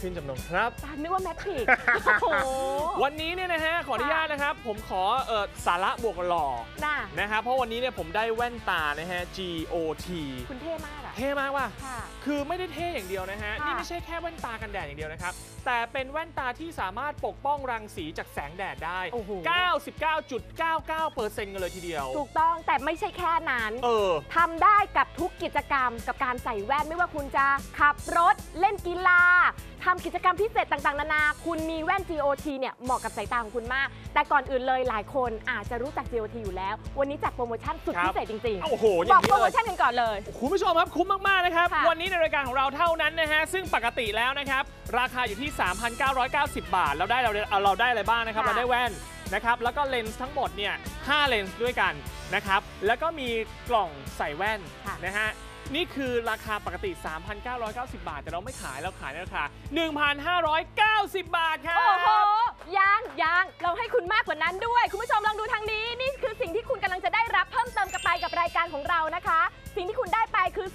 นวินชื่นจำนงครับตานึกว่าแมทริกซ์โอ้โหวันนี้เนี่ยนะฮะขออนุญาตนะครับ ผมขอเออสาระบวกกับหล่อน่ะนะครับเพราะวันนี้เนี่ยผมได้แว่นตานะฮะ GOT คุณเท่มากอะเท่มากว่ะค่ะ คือไม่ได้เท่อย่างเดียวนะฮะ ค่ะ นี่ไม่ใช่แค่แว่นตากันแดดอย่างเดียวนะครับ แต่เป็นแว่นตาที่สามารถปกป้องรังสีจากแสงแดดได้ โอ้โห 99.99%กันเลยทีเดียว ถูกต้องแต่ไม่ใช่แค่นั้นเออ ทำได้กับทุกกิจกรรมกับการใส่แว่นไม่ว่าคุณจะขับรถเล่นกีฬา ทำกิจกรรมพิเศษต่างๆ นานา คุณมีแว่น GOT เนี่ยเหมาะกับสายตาของคุณมาก แต่ก่อนอื่นเลยหลายคนอาจจะรู้จัก GOT อยู่แล้ว วันนี้จัดโปรโมชั่นสุดครับ พิเศษจริงโอ้โหอๆบย่าอกงนี้โปรโมเลย ชั่นกันก่อนเลย คุณผู้ชมครับคุ้มมาก ๆ นะครับ ค่ะ วันนี้ในรายการของเราเท่านั้นนะฮะ ซึ่งปกติแล้วนะครับ ราคาอยู่ที่ 3,990 บาทเราได้เราเอาเราได้อะไรบ้างนะครับ ค่ะ เราได้แว่นนะครับ แล้วก็เลนส์ทั้งหมดเนี่ย5เลนส์ด้วยกันนะครับ แล้วก็มีกล่องใส่แว่นค่ะ นะฮะ นี่คือราคาปกติ 3,990 บาท แต่เราไม่ขายเราขายในราคา 1,590 บาทครับ โอ้โหยังยังเราให้คุณมากกว่านั้นด้วย คุณผู้ชมลองดูทางนี้ นี่คือสิ่งที่คุณกำลังจะได้รับเพิ่มเติมกับไปกับรายการของเรานะคะ สิ่งที่คุณได้ไ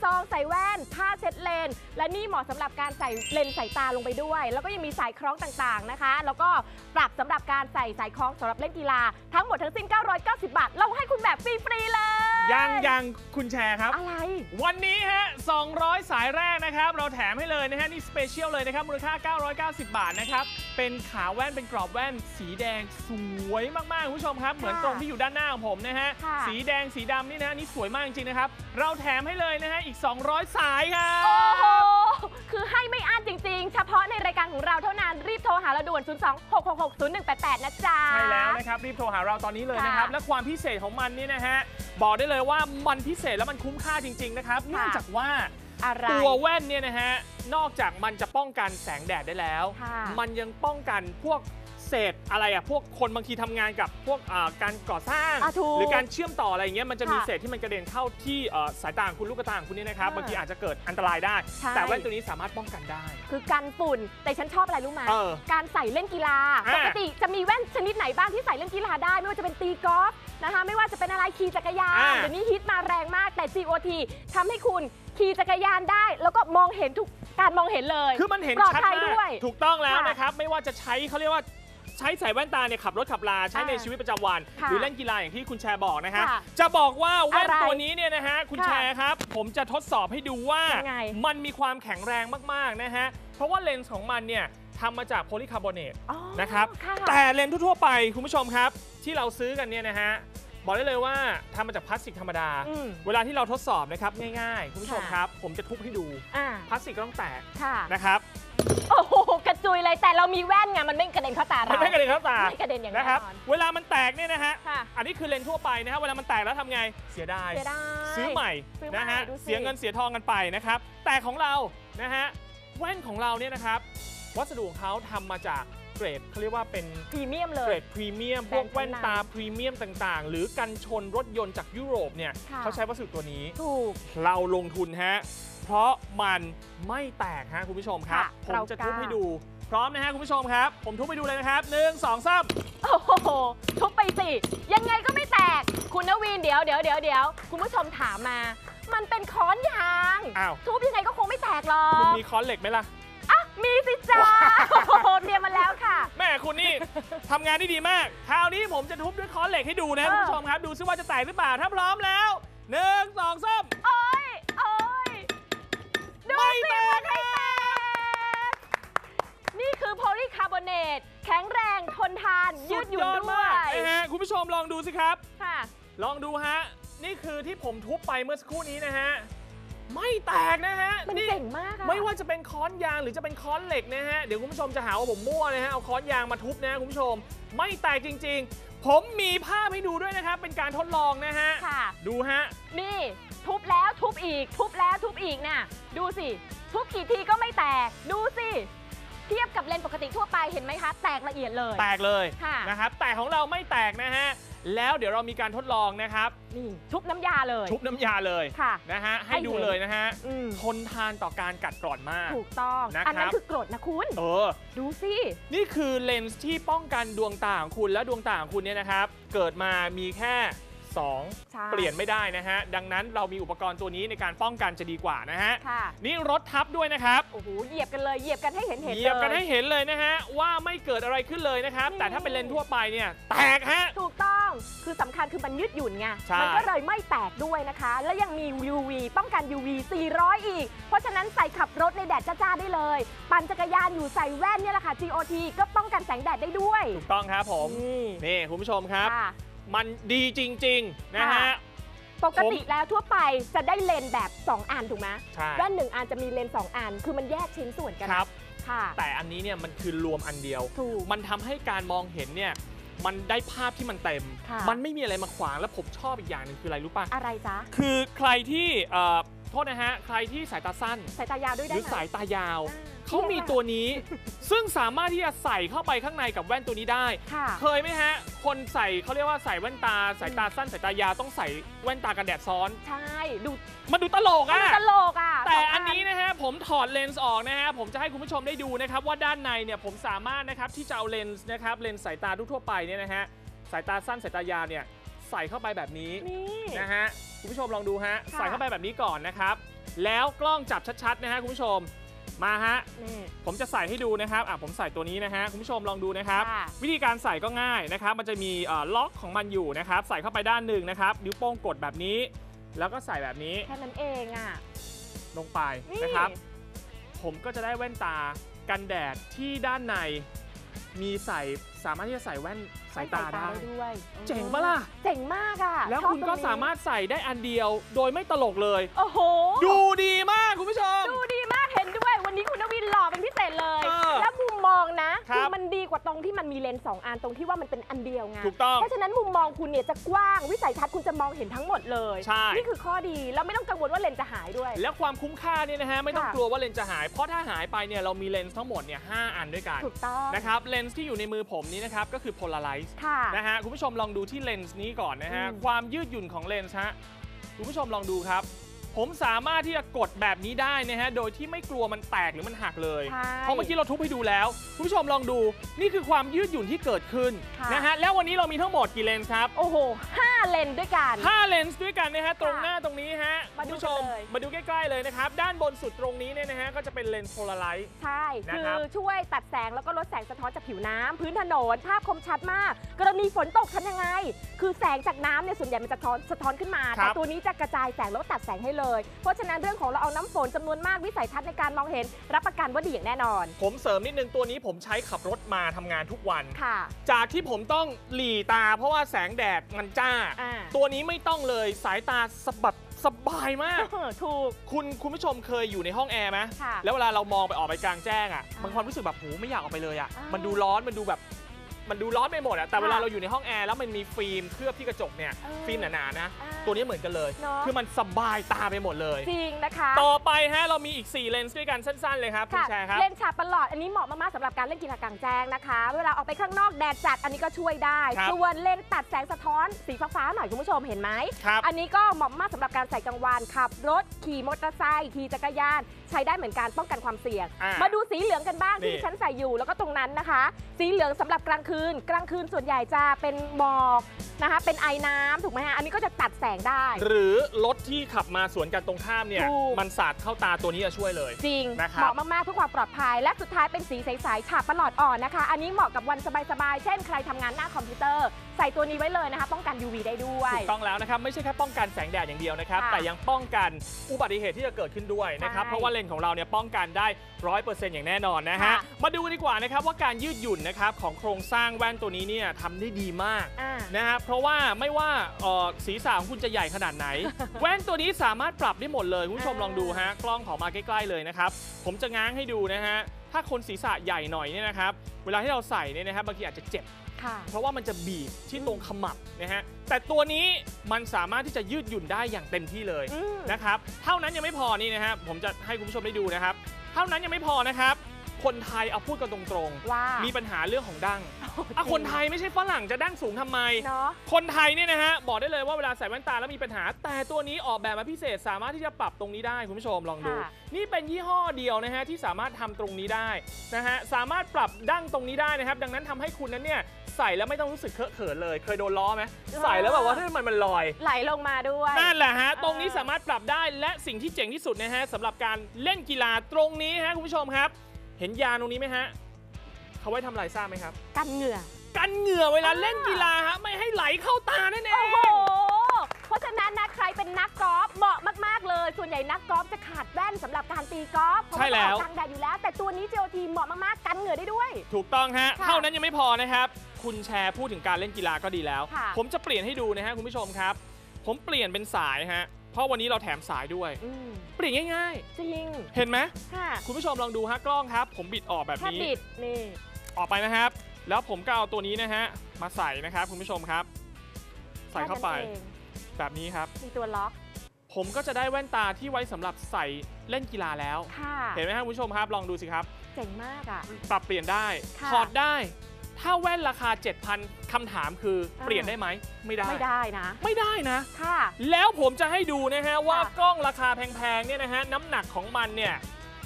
ซองใส่แว่น ผ้าเช็ดเลน และนี่เหมาะสำหรับการใส่เลนส์สายตาลงไปด้วย แล้วก็ยังมีสายคล้องต่างๆนะคะ แล้วก็ปรับสำหรับการใส่สายคล้องสำหรับเล่นกีฬา ทั้งหมดทั้งสิ้น 990 บาท เราให้คุณแบบฟรีๆเลยยังยังคุณแชร์ครับ อะไร วันนี้ฮะ 200 สายแรกนะครับ เราแถมให้เลยนะฮะ นี่สเปเชียลเลยนะครับ มูลค่า 990 บาทนะครับ เป็นขาแว่น เป็นกรอบแว่น สีแดงสวยมากๆ คุณผู้ชมครับ เหมือนตรงที่อยู่ด้านหน้าของผมนะฮะค่ะสีแดง สีดำนี่นะนี่สวยมากจริงๆนะครับ เราแถมให้เลยนะฮะ อีก200 สายครับ โอ้โห คือให้ไม่อั้นจริง ๆ เฉพาะในรายการของเราเท่านั้น รีบโทรหาเราด่วน 0 2 6 6 6 0 1 8 8 นะจ๊ะ ใช่แล้วนะครับ รีบโทรหาเราตอนนี้เลยนะครับค่ะและความพิเศษของมันนี่นะฮะ บอกได้เลยว่ามันพิเศษและมันคุ้มค่าจริง ๆ นะครับ เนื่องจากว่าอะไรตัวแว่นเนี่ยนะฮะ นอกจากมันจะป้องกันแสงแดดได้แล้วค่ะมันยังป้องกันพวก เศษอะไรอะพวกคนบางทีทำงานกับพวกอ่าการก่อสร้าง อะถูกหรือการเชื่อมต่ออะไรอย่างเงี้ยมันจะมีค่ะเศษที่มันกระเด็นเข้าที่เอ่อสายตาของคุณลูกตาของคุณเนี่ยนะครับอ่าบางทีอาจจะเกิดอันตรายได้ ใช่ แต่แว่นตัวนี้สามารถป้องกันได้ คือกันฝุ่น แต่ฉันชอบอะไรรู้ไหมเออการใส่เล่นกีฬาอ่า ปกติจะมีแว่นชนิดไหนบ้างที่ใส่เล่นกีฬาได้ ไม่ว่าจะเป็นตีกอล์ฟนะคะ ไม่ว่าจะเป็นอะไรขี่จักรยานอ่า เดี๋ยวนี้ฮิตมาแรงมากแต่ GOT ทำให้คุณขี่จักรยานได้ แล้วก็มองเห็นทุกการมองเห็นเลย คือมันเห็นปลอดชัดภัยมาด้วยกถูกต้องแล้วค่ะนะครับ ไม่ว่าจะใช้เขาเรียกว่า ใช้ใส่แว่นตาเนี่ยขับรถขับลาใช้ในอ่าชีวิตประจำวันค่ะหรือเล่นกีฬาอย่างที่คุณแชร์บอกนะฮะค่ะจะบอกว่าแว่นอะไรตัวนี้เนี่ยนะฮะคุณค่ะแชร์ครับ ผมจะทดสอบให้ดูว่ายังไงมันมีความแข็งแรงมากๆนะฮะเพราะว่าเลนส์ของมันเนี่ยทำมาจากโพลีคาร์บอเนตอ๋อนะครับค่ะแต่เลนส์ทั่วๆไปคุณผู้ชมครับ ที่เราซื้อกันเนี่ยนะฮะบอกได้เลยว่าทำมาจากพลาสติกธรรมดาอืมเวลาที่เราทดสอบนะครับง่ายๆ คุณผู้ชมค่ะครับ ผมจะทุบให้ดูอ่าพลาสติกก็ต้องแตกค่ะนะครับ โอ้โหกระจุยเลยแต่เรามีแว่นไงมันไม่กระเด็นเข้าตาเรามันไม่กระเด็นเข้าตาไม่กระเด็นอย่างแน่นะครับ นอน เวลามันแตกเนี่ยนะฮะ ค่ะ อันนี้คือเลนส์ทั่วไปนะครับเวลามันแตกแล้วทำไง เสียดาย เสียดาย ซื้อใหม่ซื้อใหม่นะฮะ ดูสิ เสียเงินเสียทองกันไปนะครับ แต่ของเรา นะฮะ แว่นของเราเนี่ยนะครับ วัสดุของเขาทำมาจากเกรดเขาเรียกว่าเป็นพรีเมียมเลเกรย ดพรีเมียมแบพรวนกด์ชั้นนำแว่นตาพรีเมียมต่างๆ หรือกันชนรถยนต์จากยุโรปเนี่ย ค่ะ เขาใช้วัสดุตัวนี้ ถูก เราลงทุนฮะ เพราะมันไม่แตกฮะคุณผู้ชมครับ ค่ะผมเราจะกล้า ทุบให้ดู พร้อมนะฮะคุณผู้ชมครับ ผมทุบให้ดูเลยนะครับหนึ่งสองสามโอ้โห ทุบไปสิ ยังไงก็ไม่แตก คุณนวีนเดี๋ยวเดี๋ยวเดี๋ยวเดี๋ยวคุณผู้ชมถามมา มันเป็นค้อนยาง อ้าวทุบยังไงก็คงไม่แตกหรอคุณกมีค้อนเหล็กไหมล่ะ อะมีสิจ้าโอ้โหเตรียมมาแล้วค่ะ แม่คุณนี่ ทำงานได้ดีมาก คราวนี้ผมจะทุบด้วยค้อนเหล็กให้ดูนะเออ คุณผู้ชมครับ ดูซิว่าจะแตกหรือเปล่าถ้าพร้อมแล้วหนึ่งสองสาม บอเนตแข็งแรงทนทาน ยืดหยุ่นสุด้วมากยนะฮะคุณผู้ชมลองดูสิครับค่ะลองดูฮะ นี่คือที่ผมทุบไปเมื่อสักครู่นี้นะฮะ ไม่แตกนะฮะมันนี่เจ๋งมากอะไม่ว่าจะเป็นค้อนยางหรือจะเป็นค้อนเหล็กนะฮะ เดี๋ยวคุณผู้ชมจะหาว่าผมมั่วนะฮะ เอาค้อนยางมาทุบนะฮะคุณผู้ชม ไม่แตกจริง ๆ ผมมีภาพให้ดูด้วยนะครับ เป็นการทดลองนะฮะค่ะดูฮะ นี่ทุบแล้วทุบอีก ทุบแล้วทุบอีกน่ะ ดูสิ ทุบกี่ทีก็ไม่แตก ดูสิ เทียบกับเลนส์ปกติทั่วไปเห็นไหมคะ แตกละเอียดเลย แตกเลยค่ะนะครับแต่ของเราไม่แตกนะฮะแล้วเดี๋ยวเรามีการทดลองนะครับ นี่ชุบน้ำยาเลย ชุบน้ำยาเลยค่ะนะฮะให้ให้ดูเห็น เลยนะฮะอืมทนทานต่อการกัดกร่อนมาก ถูกต้อง นะครับ อันนั้นคือกรดนะคุณ เออ ดูสิ นี่คือเลนส์ที่ป้องกันดวงตาของคุณและดวงตาของคุณเนี่ยนะครับ เกิดมามีแค่ ใช่เปลี่ยนไม่ได้นะฮะ ดังนั้นเรามีอุปกรณ์ตัวนี้ในการป้องกันจะดีกว่านะฮะ ค่ะ นี่รถทับด้วยนะครับ โอ้โห เหยียบกันเลย เหยียบกันให้เห็นเห็นเหยียบกันลให้เห็นเลยนะฮะ ว่าไม่เกิดอะไรขึ้นเลยนะครับนี่แต่ถ้าเป็นเลนทั่วไปเนี่ย แตกฮะ ถูกต้อง คือสำคัญคือมันยืดหยุ่นไง ใช่ มัก็เลยไม่แตกด้วยนะคะ และยังมี UV ป้องกัน UV 400 อีก เพราะฉะนั้นใส่ขับรถในแดดจ้าๆได้เลย ปั่นจักรยานอยู่ใส่แว่นเนี่ยแหละค่ะ GOT ก็ป้องกันแสงแดดได้ด้วย ถูกต้องครับผม นี่นี่คุณผู้ชมครับ ค่ะ มันดีจริง ๆ นะฮะค่ะปกติแล้วทั่วไปจะได้เลนส์แบบ 2 อันถูกไหมใช่ แว่นหนึ่งอันจะมีเลนส์สองอัน คือมันแยกชิ้นส่วนกันครับ ค่ะ แต่อันนี้เนี่ยมันคือรวมอันเดียว ถูก มันทำให้การมองเห็นเนี่ยมันได้ภาพที่มันเต็ม ค่ะ มันไม่มีอะไรมาขวางแล้วผมชอบอีกอย่างหนึ่งคืออะไรรู้ป่ะ อะไรจ๊ะคือใครที่เอ่อโทษนะฮะ ใครที่สายตาสั้น สายตายาวด้วยหได้รือไหมสายตายาว อ่า เขามีตัวนี้ซึ่งสามารถที่จะใส่เข้าไปข้างในกับแว่นตัวนี้ได้ ค่ะเคยไหมฮะ คนใส่เขาเรียกว่าใส่แว่นตาสายตาสั้นสายตายาวต้องใส่แว่นตากันแดดซ้อน ใช่ดูมันดูตลกมันอะตลกอะแต่สงอันนี้นะฮะผมถอดเลนส์ออกนะฮะผมจะให้คุณผู้ชมได้ดูนะครับว่าด้านในเนี่ยผมสามารถนะครับที่จะเอาเลนส์นะครับเลนส์สายตาทั่วๆไปเนี่ยนะฮะสายตาสั้นสายตายาวเนี่ยใส่เข้าไปแบบนี้นี่ นะฮะคุณผู้ชมลองดูฮะค่ะ ใส่เข้าไปแบบนี้ก่อนนะครับ แล้วกล้องจับชัดๆนะฮะคุณผู้ชม มาฮะ นี่ ผมจะใส่ให้ดูนะครับ อะผมใส่ตัวนี้นะฮะ คุณผู้ชมลองดูนะครับ ค่ะ วิธีการใส่ก็ง่ายนะครับ มันจะมีเอ่อล็อกของมันอยู่นะครับ ใส่เข้าไปด้านหนึ่งนะครับ นิ้วโป้งกดแบบนี้ แล้วก็ใส่แบบนี้แค่นั้นเองอะ ลงไปนี่ นะครับ ผมก็จะได้แว่นตากันแดดที่ด้านใน มีใส่สามารถที่จะใส่แว่นสายตาได้ ด้วยเจ๋งปะล่ะ เจ๋งมากอะแล้วชอบคุณก็ตงนี้สามารถใส่ได้อันเดียว โดยไม่ตลกเลย โอ้โห ดูดีมา ว่าตรงที่มันมีเลนส์สองอันตรงที่ว่ามันเป็นอันเดียวไงถูกต้อง เพราะฉะนั้นมุมมองคุณเนี่ยจะกว้างวิสัยทัศน์คุณจะมองเห็นทั้งหมดเลยใช่ นี่คือข้อดีแล้วไม่ต้องกังวลว่าเลนส์จะหายด้วย แล้วความคุ้มค่าเนี่ยนะฮะไม่ต้องค่ะ กลัวว่าเลนส์จะหาย เพราะถ้าหายไปเนี่ยเรามีเลนส์ทั้งหมดเนี่ยห้าอันด้วยกันถูกต้องนะครับเลนส์ที่อยู่ในมือผมนี้นะครับก็คือ polarize ค่ะ นะฮะคุณผู้ชมลองดูที่เลนส์นี้ก่อนนะฮะอืม ความยืดหยุ่นของเลนส์ฮะคุณผู้ชมลองดูครับ ผมสามารถที่จะกดแบบนี้ได้นะฮะ โดยที่ไม่กลัวมันแตกหรือมันหักเลย ใช่เพราะเมื่อกี้เราทุบให้ดูแล้ว คุณผู้ชมลองดู นี่คือความยืดหยุ่นที่เกิดขึ้นค่ะ นะฮะ แล้ววันนี้เรามีทั้งหมดกี่เลนส์ครับ โอ้โหห้าเลนส์ด้วยกันห้าเลนส์ด้วยกันนะฮะ ตรงหน้าตรงนี้ฮะมาดูคุณผู้ชม กันเลย มาดูใกล้ๆเลยนะครับ ด้านบนสุดตรงนี้เนี่ยนะฮะ ก็จะเป็นเลนส์โพลาไรซ์ ใช่ นะคืครัอบ ช่วยตัดแสงแล้วก็ลดแสงสะท้อนจากผิวน้ำพื้นถนนภาพคมชัดมาก กรณีฝนตกทำยังไง คือแสงจากน้ำเนี่ยส่วนใหญ่มันจะสะท้อนสะท้อนขึ้นมา ครัแต่บตัวนี้จะกระจายแสงแล้วตัดแสงให้เลย เพราะฉะนั้นเรื่องของเราเอาน้ำฝนจำนวนมากวิสัยทัศน์ในการมองเห็น รับประกันว่าดีอย่างแน่นอน ผมเสริมนิดนึงตัวนี้ผมใช้ขับรถมาทำงานทุกวัน ค่ะ จากที่ผมต้องหลีตาเพราะว่าแสงแดดมันจ้า อ่า ตัวนี้ไม่ต้องเลยสายตาสะบัดสบายมาก ถูก คุณคุณผู้ชมเคยอยู่ในห้องแอร์ไหมค่ะแล้วเวลาเรามองไปออกไปกลางแจ้งอะอ่าบางความรู้สึกแบบโหไม่อยากออกไปเลยอะ อ่ามั มันดูร้อนมันดูแบบ มันดูร้อนไปหมดอะแต่ค่ะเวลาเราอยู่ในห้องแอร์แล้วมันมีฟิล์มเคลือบที่กระจกเนี่ยเออฟิล์มหนาๆนะอ่าตัวนี้เหมือนกันเลยเนอะคือมันสบายตาไปหมดเลย จริงนะคะ ต่อไปฮะเรามีอีก 4 เลนส์ด้วยกันสั้นๆเลยครับคุณค่ะแชร์ครับ เลนส์ฉากประหลอดอันนี้เหมาะมากๆสำหรับการเล่นกีฬากลางแจ้งนะคะ เวลาออกไปข้างนอกแดดจัดอันนี้ก็ช่วยได้ครับส่วนเลนส์ตัดแสงสะท้อนสีฟ้าๆหน่อยคุณผู้ชมเห็นไหมครับอันนี้ก็เหมาะมากสำหรับการใส่กลางวันขับรถขี่มอเตอร์ไซค์ขี่จักรยานใช้ได้เหมือนกันป้องกันความเสี่ยง อ่ามมาดูสีเหลืองกันบ้างนี่ ที่ฉันใส่อยู่แล้วก็ตรงนั้นนะคะ สีเหลืองสำหรับกลางคืน กลางคืนส่วนใหญ่จะเป็นหมอกนะคะ เป็นไอน้ำถูกไหมฮะอันนี้ก็จะตัดแสงได้ หรือรถที่ขับมาสวนกันตรงข้ามเนี่ย ถูก มันสาดเข้าตาตัวนี้จะช่วยเลย จริงนะครับ เหมาะมาก ๆ เพื่อความปลอดภัย และสุดท้ายเป็นสีใส ๆ ฉาบประหลอดอ่อนนะคะ อันนี้เหมาะกับวันสบาย ๆ เช่นใครทำงานหน้าคอมพิวเตอร์ ใส่ตัวนี้ไว้เลยนะคะ ป้องกัน UV ได้ด้วย ถูกต้องแล้วนะครับ ไม่ใช่แค่ป้องกันแสงแดดอย่างเดียวนะครับ ค่ะแต่ยังป้องกันอุบัติเหตุที่จะเกิดขึ้นด้วยนะครับ ใช่ เพราะว่าเลนของเราเนี่ยป้องกันได้ร้อยเปอร์เซ็นต์อย่างแน่นอนนะฮะ ค่ะมาดูดีกว่านะครับว่าการยืดหยุ่นนะครับของโครงสร้างแว่นตัวนี้เนี่ยทำได้ดีมากอ่านะฮะเพราะว่าไม่ว่าเอ่อศีรษะของคุณจะใหญ่ขนาดไหน แว่นตัวนี้สามารถปรับได้หมดเลยคุณผู้ชมอ่า ลองดูฮะกล้องขอมาใกล้ๆเลยนะครับ ผมจะง้างให้ดูนะฮะถ้าคนศีรษะใหญ่หน่อยเนี่ยนะครับเวลาที่เราใส่เนี่ยนะครับบางทีอาจจะเจ็บ เพราะว่ามันจะบีบที่ตรงขมับนะฮะแต่ตัวนี้มันสามารถที่จะยืดหยุ่นได้อย่างเต็มที่เลยอืมนะครับเท่านั้นยังไม่พอนี่นะครับผมจะให้คุณผู้ชมได้ดูนะครับ เท่านั้นยังไม่พอนะครับผคนไทยเอาพูดกันตรงว่าๆมีปัญหาเรื่องของดั้งโอ้จริงอะคนไทยไม่ใช่ฝรั่งจะดั้งสูงทำไมเนาะคนไทยเนี่ยนะฮะบอกได้เลยว่าเวลาใส่แว่นตาแล้วมีปัญหา แต่ตัวนี้ออกแบบมาพิเศษสามารถที่จะปรับตรงนี้ได้คุณผู้ชมลองดูค่ะนี่เป็นยี่ห้อเดียวนะฮะที่สามารถทำตรงนี้ได้นะฮะสามารถปรับดั้งตรงนี้ได้นะครับ ดังนั้นทำให้คุณนั้นเนี่ย ใส่แล้วไม่ต้องรู้สึกเคอะเขินเลย เคยโดนล้อไหมใส่แล้วแบบว่าเฮ้ยมันมันลอย ไหลลงมาด้วย นั่นแหละฮะเออตรงนี้สามารถปรับได้และสิ่งที่เจ๋งที่สุดนะฮะสำหรับการเล่นกีฬาตรงนี้ฮะคุณผู้ชมครับ เห็นยางตรงนี้ไหมฮะเขาไว้ทำอะไรทราบไหมครับ กันเหงื่อ กันเหงื่อเวลาอ่าเล่นกีฬาฮะไม่ให้ไหลเข้าตานั่นเอโอ้งโหเพ ราะฉะนั้นนะใครเป็นนักกอล์ฟเหมาะมาก ๆ เลย ส่วนใหญ่นักกอล์ฟจะขาดแว่นสำหรับการตีกอล์ฟเพราะใช่แล้ว มันออกกลางแดดอยู่แล้ว แต่ตัวนี้ GOT เหมาะมาก ๆ กันเหงื่อได้ด้วย ถูกต้องฮะ ค่ะเท่านั้นยังไม่พอนะครับ คุณแชร์พูดถึงการเล่นกีฬาก็ดีแล้ว ค่ะ ผมจะเปลี่ยนให้ดูนะฮะคุณผู้ชมครับ ผมเปลี่ยนเป็นสายฮะ เพราะวันนี้เราแถมสายด้วย อืมเปลี่ยนง่าย จริงๆ เห็นไหมค่ะคุณผู้ชมลองดูฮะกล้องครับ ผมบิดออกแบบแค่นี้ บิดนี่ออกไปนะครับ แล้วผมก็เอาตัวนี้นะฮะ มาใส่นะครับคุณผู้ชมครับ ใส่เข้าไป แค่นั้นอง แบบนี้ครับ มีตัวล็อก ผมก็จะได้แว่นตาที่ไว้สำหรับใส่เล่นกีฬาแล้ว ค่ะเห็นไหมครับคุณผู้ชมครับลองดูสิครับ เจ๋งมากอะ ปรับเปลี่ยนได้ค่ะ ถอดได้ ถ้าแว่นราคา 7,000คำถามคืออ่าเปลี่ยนได้ไหมไม่ได้ ไม่ได้นะ ไม่ได้นะ ค่ะ แล้วผมจะให้ดูนะฮะว่าค่ะ กล้องราคาแพงๆเนี่ยนะฮะน้ำหนักของมันเนี่ย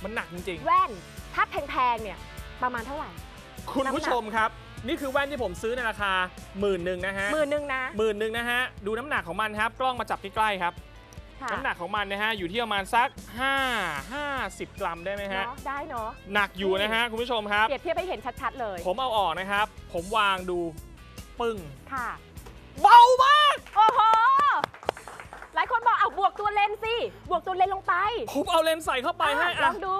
มันหนักจริงแว่นถ้าแพงๆเนี่ยประมาณเท่าไหร่ ๆ คุณผู้ชมครับ นี่คือแว่นที่ผมซื้อในราคาหมื่นหนึ่งนะฮะหมื่นหนึ่งนะหมื่นหนึ่งนะฮะ ดูน้ำหนักของมันครับ กล้องมาจับใกล้ๆครับ ค่ะน้ำหนักของมันนะฮะ อยู่ที่ประมาณสัก 5 50 กรัมได้ไหมฮะ เนาะได้เนาะหนักอยู่นะฮะ คุณผู้ชมครับ เปรียบเทียบให้เห็นชัดๆเลยผมเอาออกนะครับ ผมวางดูปึ้ง ค่ะ เบามาก โอ้โห หลายคนบอกเอาบวกตัวเลนส์สิ บวกตัวเลนส์ลงไปผมเอาเลนส์ใส่เข้าไปให้อะลอะองดู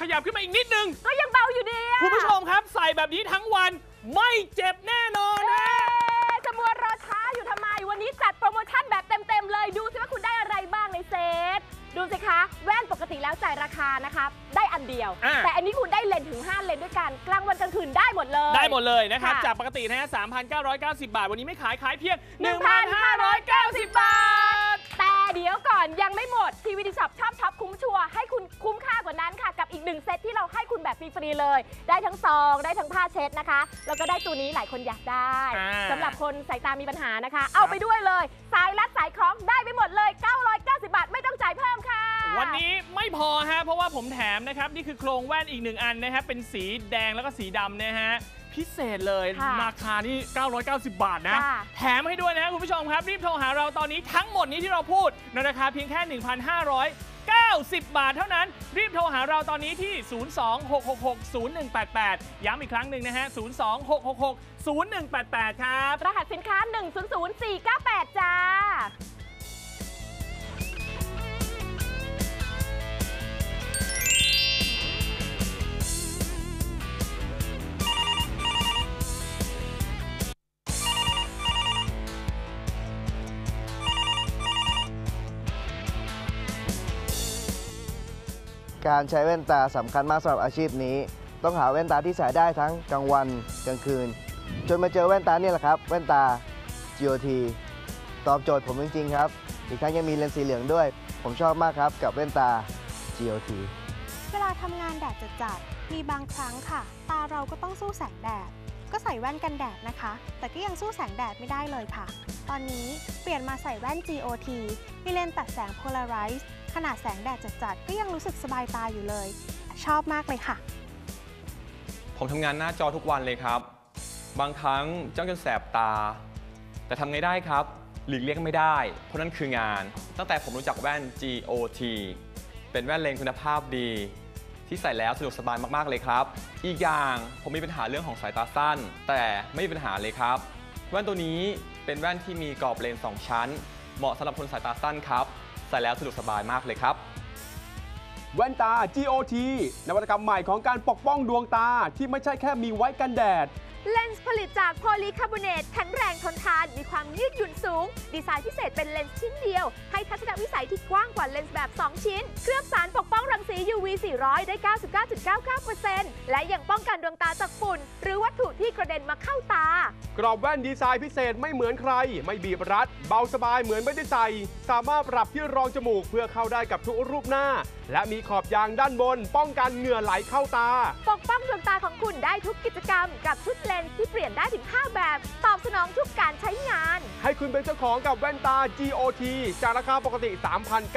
ขยับขึ้นมาอีกนิดนึง ก็ยังเบาอยู่ดีอะคุณผู้ชมครับ ใส่แบบนี้ทั้งวัน ไม่เจ็บแน่นอนเอ๊นะะจะมัวรอช้าอยู่ทำไม วันนี้จัดโปรโมชั่นแบบเต็ม ๆ เลย ดูสิว่าคุณได้อะไรบ้างในเซต ดูสิคะ แว่นปกติแล้วจ่ายราคานะคะ ได้อันเดียว อะ แต่อันนี้คุณได้เลนส์ถึง 5 เลนส์ด้วยกัน กลางวันกลางคืนได้หมดเลย ได้หมดเลยนะครับ ค่ะ จากปกตินะฮะ3,990 บาท วันนี้ไม่ขายขายเพียง 1,590 1,590บาท แต่เดี๋ยวก่อนยังไม่หมดทีวีดีช็อปชอบช็อปคุ้มชัวร์ให้คุณคุ้มค่ากว่านั้นค่ะ กับอีกหนึ่งเซตที่เราให้คุณแบบฟรีๆเลย ได้ทั้งซองได้ทั้งผ้าเช็ดนะคะ แล้วก็ได้ตัวนี้หลายคนอยากได้อ่า สำหรับคนสายตามีปัญหานะคะ เอาไปด้วยเลย สายรัดสายคล้องได้ไปหมดเลย 990 บาท ไม่ต้องจ่ายเพิ่มค่ะ วันนี้ไม่พอฮะเพราะว่าผมแถมนะครับนี่คือโครงแว่นอีกหนึ่งอันนะครับเป็นสีแดงแล้วก็สีดำนะฮะพิเศษเลยค่ะราคานี่ 990 บาทนะ ค่ะ แถมให้ด้วยนะคุณผู้ชมครับ รีบโทรหาเราตอนนี้ทั้งหมดนี้ที่เราพูดในราคาเพียงแค่ 90 บาทเท่านั้น รีบโทรหาเราตอนนี้ที่ 026660188 ย้ำอีกครั้งหนึ่งนะฮะ 026660188 ครับ รหัสสินค้า 100498 จ้า การใช้แว่นตาสำคัญมากสำหรับอาชีพนี้ ต้องหาแว่นตาที่ใส่ได้ทั้งกลางวันกลางคืน จนมาเจอแว่นตาเนี่ยแหละครับ แว่นตา GOT ตอบโจทย์ผมจริงๆครับ อีกทั้งยังมีเลนส์สีเหลืองด้วย ผมชอบมากครับกับแว่นตา GOT เวลาทำงานแดดจัดๆมีบางครั้งค่ะ ตาเราก็ต้องสู้แสงแดด ก็ใส่แว่นกันแดดนะคะ แต่ก็ยังสู้แสงแดดไม่ได้เลยค่ะ ตอนนี้เปลี่ยนมาใส่แว่น GOT มีเลนส์ตัดแสง Polarize ขนาดแสงแดดจัดๆก็ยังรู้สึกสบายตาอยู่เลย ชอบมากเลยค่ะ ผมทำงานหน้าจอทุกวันเลยครับ บางครั้งจ้องจนแสบตา แต่ทำไงได้ครับ หลีกเลี่ยงไม่ได้ เพราะนั่นคืองาน ตั้งแต่ผมรู้จักแว่น GOT เป็นแว่นเลนส์คุณภาพดี ที่ใส่แล้วสะดวกสบายมากๆเลยครับ อีกอย่างผมมีปัญหาเรื่องของสายตาสั้น แต่ไม่มีปัญหาเลยครับ แว่นตัวนี้เป็นแว่นที่มีกรอบเลนส์สองชั้น เหมาะสำหรับคนสายตาสั้นครับ ใส่แล้วสะดวกสบายมากเลยครับ แว่นตา GOT นวัตกรรมใหม่ของการปกป้องดวงตาที่ไม่ใช่แค่มีไว้กันแดด เลนส์ผลิตจากโพลีคาร์บอเนตแข็งแรงทนทาน มีความยืดหยุ่นสูง ดีไซน์พิเศษเป็นเลนส์ชิ้นเดียว ให้ทัศนวิสัยที่กว้างกว่าเลนส์แบบ 2 ชิ้น เคลือบสารปกป้องรังสี UV 400 ได้ 99.99%และยังป้องกันดวงตาจากฝุ่น หรือวัตถุที่กระเด็นมาเข้าตา กรอบแว่นดีไซน์พิเศษไม่เหมือนใคร ไม่บีบรัด เบาสบายเหมือนไม่ได้ใส่สามารถปรับที่รองจมูกเพื่อเข้าได้กับทุกรูปหน้า และมีขอบยางด้านบน ป้องกันเหงื่อไหลเข้าตา ปกป้องดวงตาของคุณได้ทุกกิจกรรมกับชุดเลนที่เปลี่ยนได้ถึง 5 แบบ ตอบสนองทุกการใช้งาน ให้คุณเป็นเจ้าของกับแว่นตา GOT จากราคาปกติ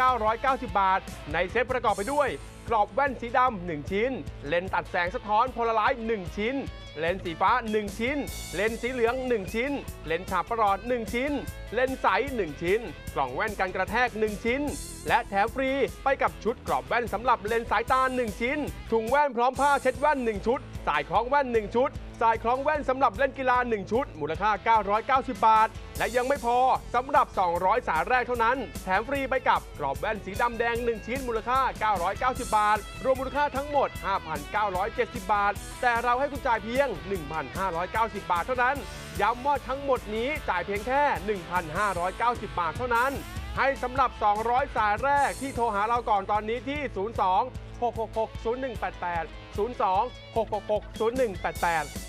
3,990 บาท ในเซตประกอบไปด้วย กรอบแว่นสีดำ1ชิ้น เลนส์ตัดแสงสะท้อนโพลาไรต์1ชิ้น เลนส์สีฟ้า 1 ชิ้น เลนส์สีเหลือง 1 ชิ้น เลนส์ฉาบประหลอด 1 ชิ้น เลนส์ใส 1 ชิ้น กล่องแว่นกันกระแทก 1 ชิ้น และแถมฟรีไปกับชุดกรอบแว่นสำหรับเลนส์สายตา 1 ชิ้น ถุงแว่นพร้อมผ้าเช็ดแว่น 1 ชุด สายคล้องแว่น 1 ชุดสายคล้องแว่นสำหรับเล่นกีฬา 1 ชุด มูลค่า 990 บาท และยังไม่พอสำหรับ 200 สายแรกเท่านั้น แถมฟรีไปกับกรอบแว่นสีดำแดง 1 ชิ้นมูลค่า 990บาท รวมมูลค่าทั้งหมด 5,970 บาท แต่เราให้คุณจ่ายเพียง 1,590 บาทเท่านั้น ย้ำว่าทั้งหมดนี้จ่ายเพียงแค่ 1,590 บาทเท่านั้น ให้สำหรับ 200 สายแรกที่โทรหาเราก่อนตอนนี้ที่ 02 666 0188 02 666 0188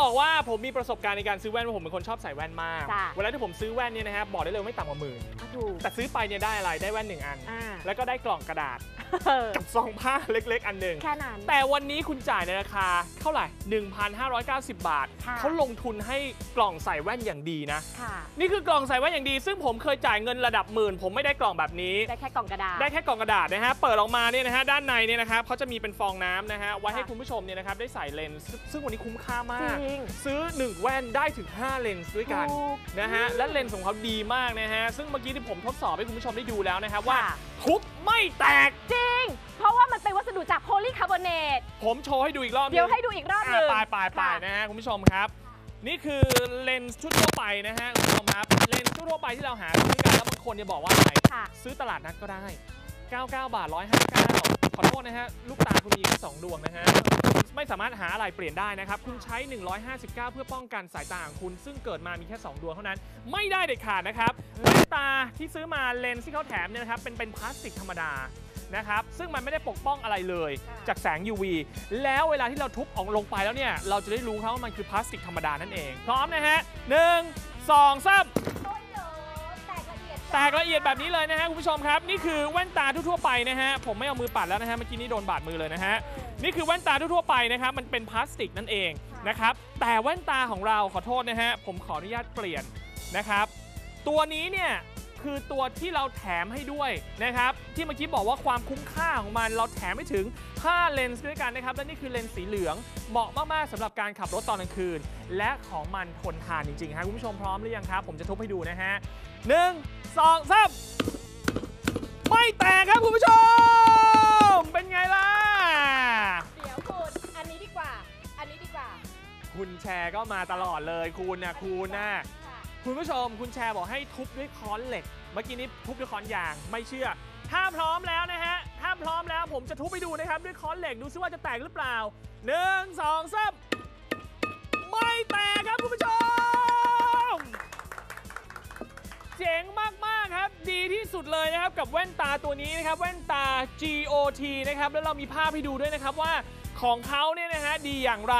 บอกว่าผมมีประสบการณ์ในการซื้อแว่นเพราะผมเป็นคนชอบใส่แว่นมาก จ้ะ เวลาที่ผมซื้อแว่นเนี่ยนะครับบอกได้เลยว่าไม่ต่ำกว่าหมื่น อะถูกแต่ซื้อไปเนี่ยได้อะไรได้แว่นหนึ่งอัน อ่าแล้วก็ได้กล่องกระดาษเออกับซองผ้าเล็กๆ อันหนึ่ง แค่นั้น แต่วันนี้คุณจ่ายในราคาเท่าไหร่ 1,590 บาท ค่ะ เขาลงทุนให้กล่องใส่แว่นอย่างดีนะ ค่ะนี่คือกล่องใส่แว่นอย่างดี ซึ่งผมเคยจ่ายเงินระดับหมื่น ผมไม่ได้กล่องแบบนี้ ได้แค่กล่องกระดาษ ได้แค่กล่องกระดาษนะฮะ เปิดออกมาเนี่ยนะฮะ ด้านในเนี่ยนะครับเขาจะมีเป็นฟองน้ำนะฮะ ไว้ให้ค่ะ คุณผู้ชมเนี่ยนะครับได้ใส่เลนส์ซึ่งวันนี้คุ้มค่ามาก จริงซื้อ 1 แว่นได้ถึง 5 เลนส์ด้วยกันถูกนะฮะ และเลนส์ของเขาดีมากนะฮะ ซึ่งเมื่อกี้ที่ผมทดสอบให้คุณผู้ชมได้ดูแล้วนะครับว่าค่ะ ทุบไม่แตก จริง เพราะว่ามันเป็นวัสดุจากโพลีคาร์บอเนต ผมโชว์ให้ดูอีกรอบนึงเดี๋ยวให้ดูอีกรอบหอะนึ่งปลายปลายปลายค่ะนะฮะคุณผู้ชมครับ นี่คือเลนส์ชุดทั่วไปนะฮะคุณผู้ชมครับเลนส์ชุดทั่วไปที่เราหาซื้อกันแล้วบางคนเนี่ยบอกว่าอะไรค่ะ ซื้อตลาดนัดก็ได้ 99 บาท 159 ขอโทษนะฮะลูกตาคุณมีแค่2ดวงนะฮะ ไม่สามารถหาอะไรเปลี่ยนได้นะครับ คุณใช้ 159 เพื่อป้องกันสายตาของคุณ ซึ่งเกิดมามีแค่ 2 ดวงเท่านั้น ไม่ได้เด็ดขาดนะครับแว่นตาที่ซื้อมาเลนส์ที่เขาแถมเนี่ยนะครับเป็นเป็นพลาสติกธรรมดานะครับ ซึ่งมันไม่ได้ปกป้องอะไรเลยค่ะจากแสง UV แล้วเวลาที่เราทุบออกลงไปแล้วเนี่ย เราจะได้รู้ครับว่ามันคือพลาสติกธรรมดานั่นเอง พร้อมนะฮะหนึ่งสองสามแตกละเอียดแบบนี้เลยนะฮะคุณผู้ชมครับ นี่คือแว่นตาทั่วๆไปนะฮะ ผมไม่เอามือปัดแล้วนะฮะ เมื่อกี้นี้โดนบาดมือเลยนะฮะ นี่คือแว่นตาทั่วๆไปนะครับ มันเป็นพลาสติกนั่นเองนะครับ แต่แว่นตาของเราขอโทษนะฮะ ผมขออนุญาตเปลี่ยนนะครับ ตัวนี้เนี่ยคือตัวที่เราแถมให้ด้วยนะครับ ที่เมื่อกี้บอกว่าความคุ้มค่าของมัน เราแถมให้ถึง 5 เลนส์ด้วยกันนะครับ และนี่คือเลนส์สีเหลือง เหมาะมาก ๆสำหรับการขับรถตอนกลางคืน และของมันทนทานจริงๆฮะคุณผู้ชมพร้อมหรือยังครับ ผมจะทุบให้ดูนะฮะหนึ่งสองสามไม่แตกครับคุณผู้ชม เป็นไงล่ะ คุณแชร์ก็มาตลอดเลยคุณนะคุณนะคุณผู้ชมคุณแชร์บอกให้ทุบด้วยค้อนเหล็ก เมื่อกี้นี้ทุบด้วยค้อนยางไม่เชื่อ ถ้าพร้อมแล้วนะฮะถ้าพร้อมแล้วผมจะทุบไปดูนะครับด้วยค้อนเหล็กดูซิว่าจะแตกหรือเปล่าหนึ่งสองสามไม่แตกครับคุณผู้ชม เจ๋งมาก ๆ ครับ ดีที่สุดเลยนะครับ กับแว่นตาตัวนี้นะครับ แว่นตา GOT นะครับ แล้วเรามีภาพให้ดูด้วยนะครับว่าของเขาเนี่ยนะฮะดีอย่างไร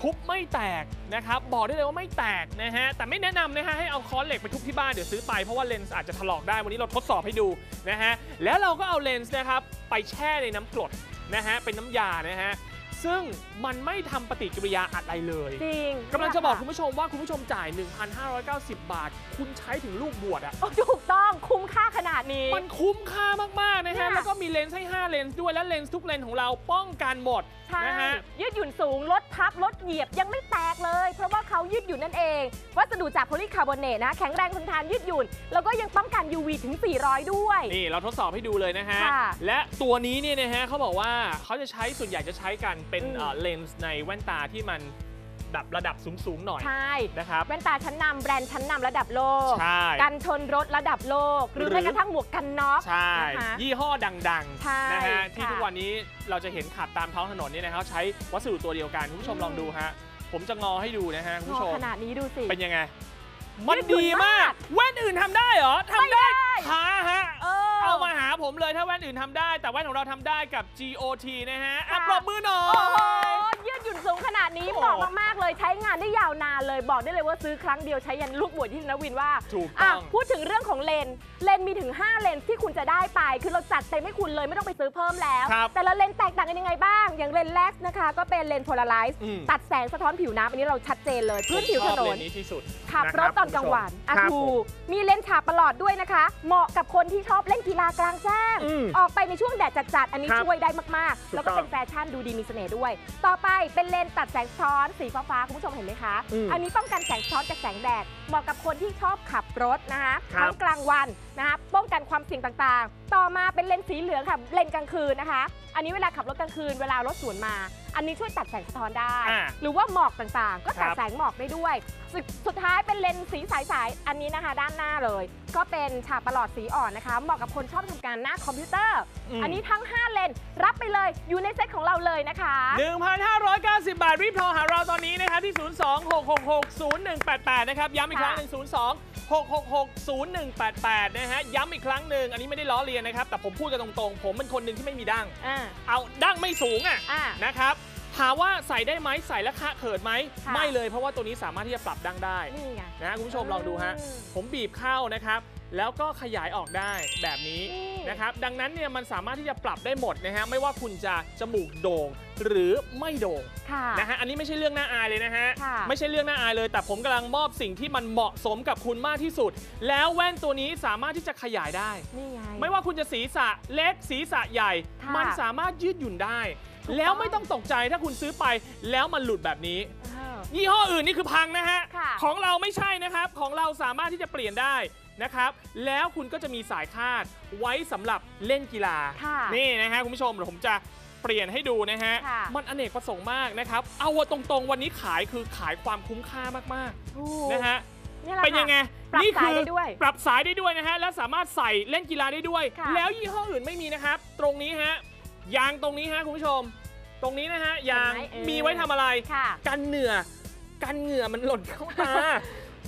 ทุบไม่แตกนะครับบอกได้เลยว่าไม่แตกนะฮะแต่ไม่แนะนำนะฮะให้เอาค้อนเหล็กไปทุบที่บ้านเดี๋ยวซื้อไปเพราะว่าเลนส์อาจจะถลอกได้วันนี้เราทดสอบให้ดูนะฮะแล้วเราก็เอาเลนส์นะครับไปแช่ในน้ำกรดนะฮะเป็นน้ำยานะฮะ ซซึ่งมันไม่ทำปฏิกิริยาอะไรเลยจริงกำลังจะบอกเนี่ยคุณผู้ชมว่าคุณผู้ชมจ่าย 1,590 บาท คุณใช้ถึงลูกบวชอะ โอ้ถูกต้องคุ้มค่าขนาดนี้ มันคุ้มค่ามาก ๆ นะเนี่ฮะยแล้วก็มีเลนส์ให้ 5 เลนส์ด้วย และเลนส์ทุกเลนส์ของเราป้องกันหมดใช่นะฮะ ยืดหยุ่นสูง ลดทับ ลดเหยียบยังไม่แตกเลย เพราะว่าเขายืดหยุ่นนั่นเอง วัสดุจากโพลีคาร์บอเนตนะ แข็งแรงทนทานยืดหยุ่น แล้วก็ยังป้องกัน UV ถึง 400 ด้วย นี่เราทดสอบให้ดูเลยนะฮะ ค่ะและตัวนี้เนี่ยนะฮะเขาบอกว่าเขาจะใช้ส่วนใหญ่จะใช้กันเป็นอืมเอ่อเลนส์ในแว่นตาที่มันแบบระดับสูงๆหน่อยใช่นะครับแว่นตาชั้นนำแบรนด์ชั้นนำระดับโลกใช่กันชนรถระดับโลก หรือหรือแม้กระทั่งหมวกกันน็อกใช่นะคะยี่ห้อดังใช่ๆนะฮะที่ค่ะทุกวันนี้เราจะเห็นขับตามท้องถนนเนี่ยนะครับใช้วัสดุตัวเดียวกันคุณผู้ชมอืมลองดูฮะผมจะงอให้ดูนะฮะคุณงผู้ชอมขนาดนี้ดูสิเป็นยังไงมันยืดหยุ่นดีมากมาก แว่นอื่นทำได้เหรอทำไม่ได้หาฮะ ผมเลยถ้าแว่นอื่นทำได้ แต่แว่นของเราทำได้กับ GOT นะฮะอะค่ะปรบมือหน่อโอ้โหยยืด หยุ่นสูงขนาดนี้เหมาะมากๆเลยใช้งานได้ยาวนานเลยบอกได้เลยว่าซื้อครั้งเดียวใช้ยันลูกบวชที่นวินว่าถูกต้องพูดถึงเรื่องของเลนส์เลนส์มีถึง 5 เลนส์ที่คุณจะได้ไป คือเราจัดเต็มให้คุณเลยไม่ต้องไปซื้อเพิ่มแล้ว แต่ละเลนส์แตกต่างกันยังไงบ้าง อย่างเลนส์แรกนะคะ ก็เป็นเลนส์โพลาไรซ์ตัดแสงสะท้อนผิวน้ำอันนี้เราชัดเจนเลยพื้นผิวถนเลนนี้ที่สุดขับรถตอนกลางวันอะครับถูผมกมีเลนส์ฉากประหลอดด้วยนะคะ เหมาะกับคนที่ชอบเล่นกีฬากลางแจ้งออกไปในช่วงแดดจัดๆอันนี้ช่วยได้มากๆ แล้วก็เป็นแฟชั่นดูดีมีเสน่ห์ด้วย ต่อไปเป็นเลนส์ตัดแสงสะท้อนสีฟ้าๆคุณผู้ชมเห็นไหมคะอืมอันนี้ป้องกันแสงสะท้อนจากแสงแดดเหมาะกับคนที่ชอบขับรถนะคะครับ ทั้งกลางวันนะคะป้องกันความเสี่ยงต่างๆ ต่อมาเป็นเลนส์สีเหลืองค่ะเลนส์กลางคืนนะคะ อันนี้เวลาขับรถกลางคืนเวลารถสวนมา อันนี้ช่วยตัดแสงสะท้อนได้ อ่า หรือว่าหมอกต่างๆ ก็ตัดครับแสงหมอกได้ด้วยสุดสุดท้ายเป็นเลนส์สีใสๆอันนี้นะคะ ด้านหน้าเลย ก็เป็นฉากประหลอดสีอ่อนนะคะ เหมาะกับคนชอบทำการหน้าคอมพิวเตอร์ อืม อันนี้ทั้ง 5 เลนส์รับไปเลยอยู่ในเซ็ตของเราเลยนะคะ 1,590 บาท รีบโทรหาเราตอนนี้นะครับที่ 026660188 นะครับ ย้ำอีกครั้งหนึ่ง02-666-0188นะฮะ ย้ำอีกครั้งหนึ่งอันนี้ไม่ได้ล้อเลียนนะครับ แต่ผมพูดกันตรงๆ ผมเป็นคนหนึ่งที่ไม่มีดั้งอ่า เอาดั้งไม่สูงอะอ่านะครับถามว่าใส่ได้ไหมใส่แล้วคะเขิดไหมค่ะ ไม่เลยเพราะว่าตัวนี้สามารถที่จะปรับดั้งได้นี่ไง นะคุณผู้ชมลองดูฮะ อืม ผมบีบเข้านะครับ แล้วก็ขยายออกได้แบบนี้นี่นะครับ ดังนั้นเนี่ยมันสามารถที่จะปรับได้หมดนะฮะไม่ว่าคุณจะจมูกโด่งหรือไม่โด่งค่ะ นะฮะอันนี้ไม่ใช่เรื่องน่าอายเลยนะฮะค่ะ ไม่ใช่เรื่องน่าอายเลย แต่ผมกำลังมอบสิ่งที่มันเหมาะสมกับคุณมากที่สุด แล้วแว่นตัวนี้สามารถที่จะขยายได้ นี่ไง ไม่ว่าคุณจะศีรษะเล็กศีรษะใหญ่ ค่ะมันสามารถยืดหยุ่นได้ ถูกต้อง แล้วไม่ต้องตกใจถ้าคุณซื้อไปแล้วมันหลุดแบบนี้ เออ ยี่ห้ออื่นนี่คือพังนะฮะ ค่ะ ของเราไม่ใช่นะครับ ของเราสามารถที่จะเปลี่ยนได้ นะครับ แล้วคุณก็จะมีสายคาดไว้สำหรับเล่นกีฬา ค่ะนี่นะฮะคุณผู้ชมเดี๋ยวผมจะเปลี่ยนให้ดูนะฮะ ค่ะ มันอเนกประสงค์มากนะครับ เอาว่าตรงๆวันนี้ขายคือขายความคุ้มค่ามากถูกๆนะฮะ นี่แหละเป็นยังไงปรับนี่สายได้ด้วย ปรับสายได้ด้วยนะฮะ และสามารถใส่เล่นกีฬาได้ด้วย ค่ะ แล้วยี่ห้ออื่นไม่มีนะครับ ตรงนี้ฮะ ยางตรงนี้ฮะคุณผู้ชม ตรงนี้นะฮะ ยางเห็นไหมเออ มีไว้ทำอะไร ค่ะ กันเหงื่อ กันเหงื่อมันหล่นเข้าตา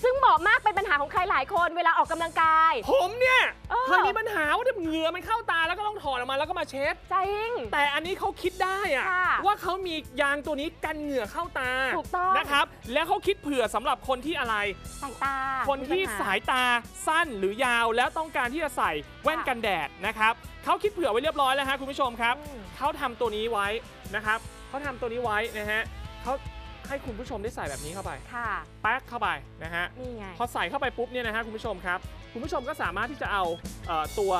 ซึ่งเหมาะมากเป็นปัญหาของใครหลายคนเวลาออกกำลังกาย ผมเนี่ยเออ เคยมีปัญหาว่าเหงื่อมันเข้าตาแล้วก็ต้องถอดออกมาแล้วก็มาเช็ด จริง แต่อันนี้เขาคิดได้อะค่ะว่าเขามียางตัวนี้กันเหงื่อเข้าตาถูกต้อง นะครับ แล้วเขาคิดเผื่อสำหรับคนที่อะไร สายตาคนที่มีปัญห สายตาสั้นหรือยาวแล้วต้องการที่จะใส่แว่นกันแดดนะครับเขาคิดเผื่อไว้เรียบร้อยแล้วฮะคุณผู้ชมครับอืม เขาทำตัวนี้ไว้นะครับเขาทำตัวนี้ไว้นะฮะเขา ให้คุณผู้ชมได้ใส่แบบนี้เข้าไปค่ะแป๊กเข้าไปนะฮะนี่ไงพอใส่เข้าไปปุ๊บเนี่ยนะฮะคุณผู้ชมครับ คุณผู้ชมก็สามารถที่จะเอาเอ่อตัว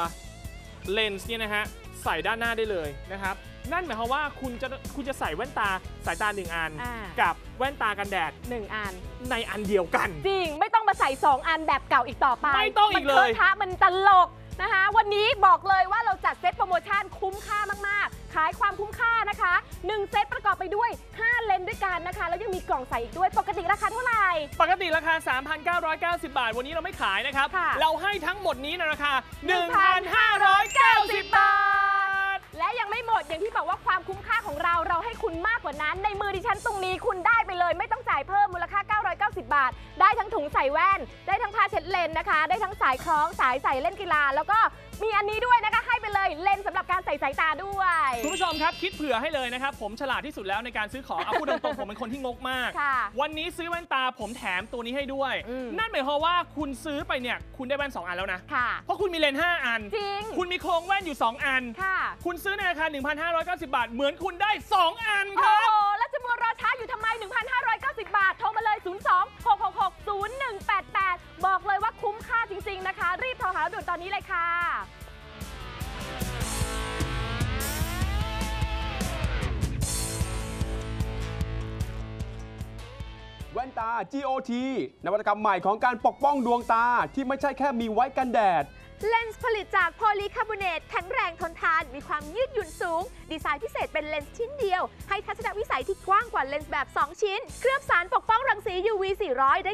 เลนส์เนี่ยนะฮะใส่ด้านหน้าได้เลยนะครับนั่นหมายความว่าคุณจะคุณจะใส่แว่นตาสายตาหนึ่งอันอ่ากับแว่นตากันแดดหนึ่งอัน ในอันเดียวกัน จริง ไม่ต้องมาใส่ 2 อันแบบเก่าอีกต่อไป ไม่ต้องอีกเลยมันทะมันตลกนะคะ วันนี้บอกเลยว่าเราจัดเซตโปรโมชั่นคุ้มค่ามาก ๆ ขายความคุ้มค่านะคะ 1 เซตประกอบไปด้วย 5 เลนส์ด้วยกันนะคะ แล้วยังมีกล่องใส่อีกด้วยปกติราคาเท่าไหร่ ปกติราคา 3,990 บาท วันนี้เราไม่ขายนะครับ ค่ะ เราให้ทั้งหมดนี้ในราคา1,590 1,590 บาท และยังไม่หมดอย่างที่บอกว่าความคุ้มค่าของเราเราให้คุณมากกว่านั้น ในมือดิฉันตรงนี้คุณได้ไปเลย ไม่ต้องจ่ายเพิ่มมูลค่า 990 บาท ได้ทั้งถุงใส่แว่น ได้ทั้งผ้าเช็ดเลนนะคะ ได้ทั้งสายคล้องสายใส่เล่นกีฬา แล้วก็ มีอันนี้ด้วยนะคะให้ไปเลยเลนส์สำหรับการใส่สายตาด้วย คุณผู้ชมครับคิดเผื่อให้เลยนะครับ ผมฉลาดที่สุดแล้วในการซื้อของเอาพูดตรงๆผมเป็นคนที่งกมาก ค่ะวันนี้ซื้อแว่นตาผมแถมตัวนี้ให้ด้วย อืม นั่นหมายความว่าคุณซื้อไปเนี่ยคุณได้แว่น 2 อันแล้วนะ ค่ะ เพราะคุณมีเลนส์5อัน จริง คุณมีโครงแว่นอยู่ 2 อัน ค่ะ คุณซื้อในราคา 1,590 บาท เหมือนคุณได้ 2 อันคโอ้รับ โห แล้วจะมัวรอช้าอยู่ทำไม 1,590 บาท โทรมาเลย 02 666 0188 บอกเลยว่าคุ้มค่าจริง ๆ นะคะ รีบโทรหาด่วนตอนนี้เลยค่ะแว่นตา GOT นวัตกรรมใหม่ของการปกป้องดวงตาที่ไม่ใช่แค่มีไว้กันแดด เลนส์ผลิตจากโพลีคาร์บอเนตแข็งแรงทนทาน มีความยืดหยุ่นสูง ดีไซน์พิเศษเป็นเลนส์ชิ้นเดียว ให้ทัศนวิสัยที่กว้างกว่าเลนส์แบบ 2 ชิ้น เคลือบสารปกป้องรังสี UV 400 ได้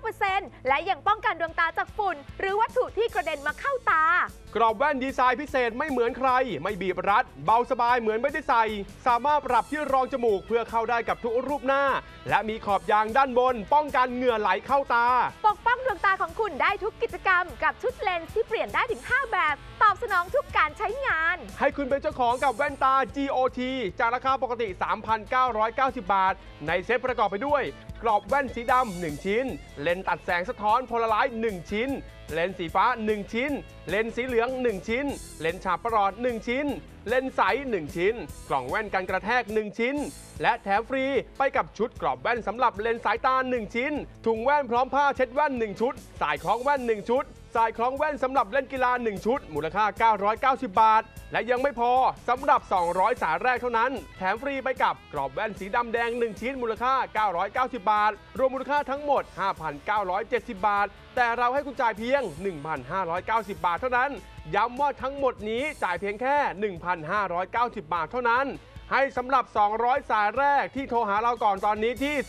99.99%และยังป้องกันดวงตาจากฝุ่น หรือวัตถุที่กระเด็นมาเข้าตา กรอบแว่นดีไซน์พิเศษไม่เหมือนใคร ไม่บีบรัด เบาสบายเหมือนไม่ได้ใส่ สามารถปรับที่รองจมูกเพื่อเข้าได้กับทุกรูปหน้า และมีขอบยางด้านบน ป้องกันเหงื่อไหลเข้าตา ปก ป้องดวงตาของคุณได้ทุกกิจกรรม กับชุดเลนส์ที่เปลี่ยนได้ถึง 5 แบบ ตอบสนองทุกการใช้งาน ให้คุณเป็นเจ้าของกับแว่นตา GOT จากราคาปกติ 3,990 บาท ในเซ็ตประกอบไปด้วย กรอบแว่นสีดำ1ชิ้น เลนส์ตัดแสงสะท้อนโพลาไรต์1ชิ้น เลนส์สีฟ้า 1 ชิ้น เลนส์สีเหลือง 1 ชิ้น เลนส์ฉาบประหลอด 1 ชิ้น เลนส์ใส 1 ชิ้น กล่องแว่นกันกระแทก 1 ชิ้น และแถมฟรีไปกับชุดกรอบแว่นสำหรับเลนส์สายตา 1 ชิ้น ถุงแว่นพร้อมผ้าเช็ดแว่น 1 ชุด สายคล้องแว่น 1 ชุด สายคล้องแว่นสำหรับเล่นกีฬา 1 ชุด มูลค่า 990 บาท และยังไม่พอสำหรับ 200 สายแรกเท่านั้น แถมฟรีไปกับกรอบแว่นสีดำแดง 1 ชิ้นมูลค่า 990 บาท รวมมูลค่าทั้งหมด 5,970 บาท แต่เราให้คุณจ่ายเพียง 1,590 บาทเท่านั้น ย้ำว่าทั้งหมดนี้จ่ายเพียงแค่ 1,590 บาทเท่านั้น ให้สำหรับ 200 สายแรกที่โทรหาเราก่อนตอนนี้ที่ 02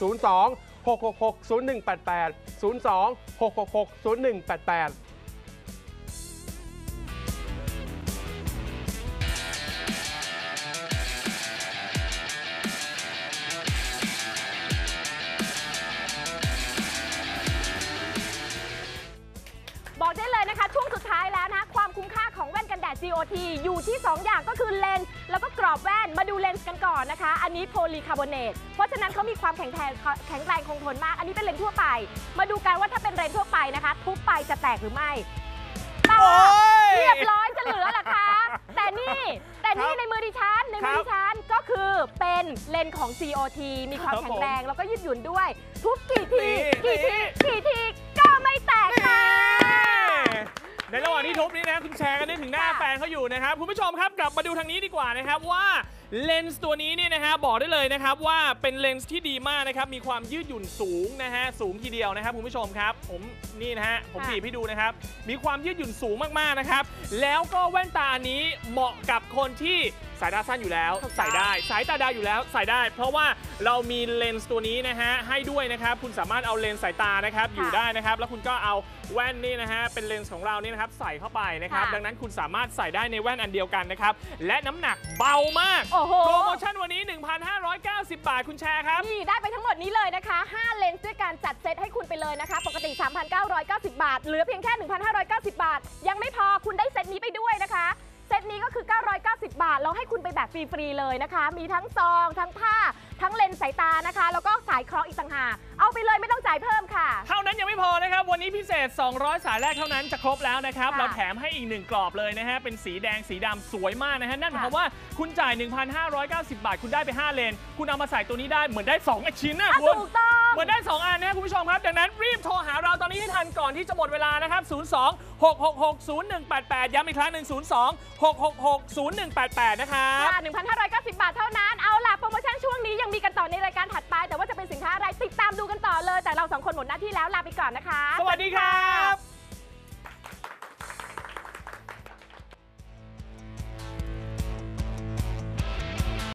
666 0188 02 666 0188 ท้ายแล้วนะ ความคุ้มค่าของแว่นกันแดด GOT อยู่ที่ 2 อย่างก็คือเลนส์แล้วก็กรอบแว่นมาดูเลนส์กันก่อนนะคะ อันนี้โพลีคาร์บอเนตเพราะฉะนั้นเขามีความแข็งแรงแข็งแรงคงทนมาก อันนี้เป็นเลนส์ทั่วไป มาดูกันว่าถ้าเป็นเลนส์ทั่วไปนะคะ ทุบไปจะแตกหรือไม่แตกโอ้ยเรียบร้อยจะเหลือเหรอคะ แต่นี่แต่นี่ครับในมือดิฉันในมือครับดิฉันก็คือเป็นเลนส์ของ COT มีความครับแข็งแรงแล้วก็ยืดหยุ่นด้วย ทุบกี่ทีนี่กี่ทีนี่กี่ทีก็ไม่แตกค่ะ ในระหว่างที่ทุบนี้นะคุณแชร์กันได้ถึงหน้าค่ะแฟนเขาอยู่นะครับคุณผู้ชมครับกลับมาดูทางนี้ดีกว่านะครับว่า เลนส์ตัวนี้เนี่ยนะฮะบอกได้เลยนะครับว่าเป็นเลนส์ที่ดีมากนะครับมีความยืดหยุ่นสูงนะฮะสูงทีเดียวนะครับคุณผู้ชมครับ ผมนี่นะฮะผมค่ะบีบให้ดูนะครับ มีความยืดหยุ่นสูงมากๆนะครับ แล้วก็แว่นตาอันนี้เหมาะกับคนที่สายตาสั้นอยู่แล้วถูกต้องใส่ได้สายตาดาวอยู่แล้วใส่ได้ เพราะว่าเรามีเลนส์ตัวนี้นะฮะให้ด้วยนะครับ คุณสามารถเอาเลนส์สายตานะครับอยู่ได้นะครับ แล้วคุณก็เอาแว่นนี่นะฮะเป็นเลนส์ของเรานี่นะครับใส่เข้าไปนะครับค่ะดังนั้นคุณสามารถใส่ได้ในแว่นอันเดียวกันนะครับ และน้ำหนักเบามากโอ้โห โปรโมชั่นวันนี้ 1,590 บาทคุณแชร์ครับ นี่ได้ไปทั้งหมดนี้เลยนะคะ 5 เลนส์ด้วยการจัดเซตให้คุณไปเลยนะคะ ปกติ 3,990 บาท เหลือเพียงแค่ 1,590 บาท ยังไม่พอคุณได้เซตนี้ไปด้วยนะคะ เซตนี้ก็คือ 990 บาท เราให้คุณไปแบบฟรี ๆ เลยนะคะ มีทั้งซอง ทั้งผ้า ทั้งเลนส์สายตานะคะ แล้วก็สายคล้องอีกต่างหากเอาไปเลยไม่ต้องจ่ายเพิ่มค่ะ เท่านั้นยังไม่พอนะครับ วันนี้พิเศษ 200 สายแรกเท่านั้นจะครบแล้วนะครับ ค่ะเราแถมให้อีกหนึ่งกรอบเลยนะฮะ เป็นสีแดงสีดำสวยมากนะฮะ นั่นหมายความว่าคุณจ่าย 1,590 บาท คุณได้ไป 5 เลน คุณเอามาใส่ตัวนี้ได้เหมือนได้ 2 ชิ้นนะอะคุณ ถูกต้อง เหมือนได้ 2 อันนะครับคุณผู้ชมครับ ดังนั้นรีบโทรหาเราตอนนี้ให้ทันก่อนที่จะหมดเวลานะครับ 02 666 0188 ย้ำอีกครั้งหนึ่ง02 666 0188 นะครับ ค่ะ1,590 บาทเท่านั้น เอาล่ะ โปรโมชั่นช่วงนี้ยังมีกันต่อในรายการถัดไป แต่ว่าจะเป็นสินค้าอะไรติดตามดูกันต่อเลย แต่เราสองคนหมดหน้าที่แล้วลาไปก่อนนะคะ สวัสดีครับ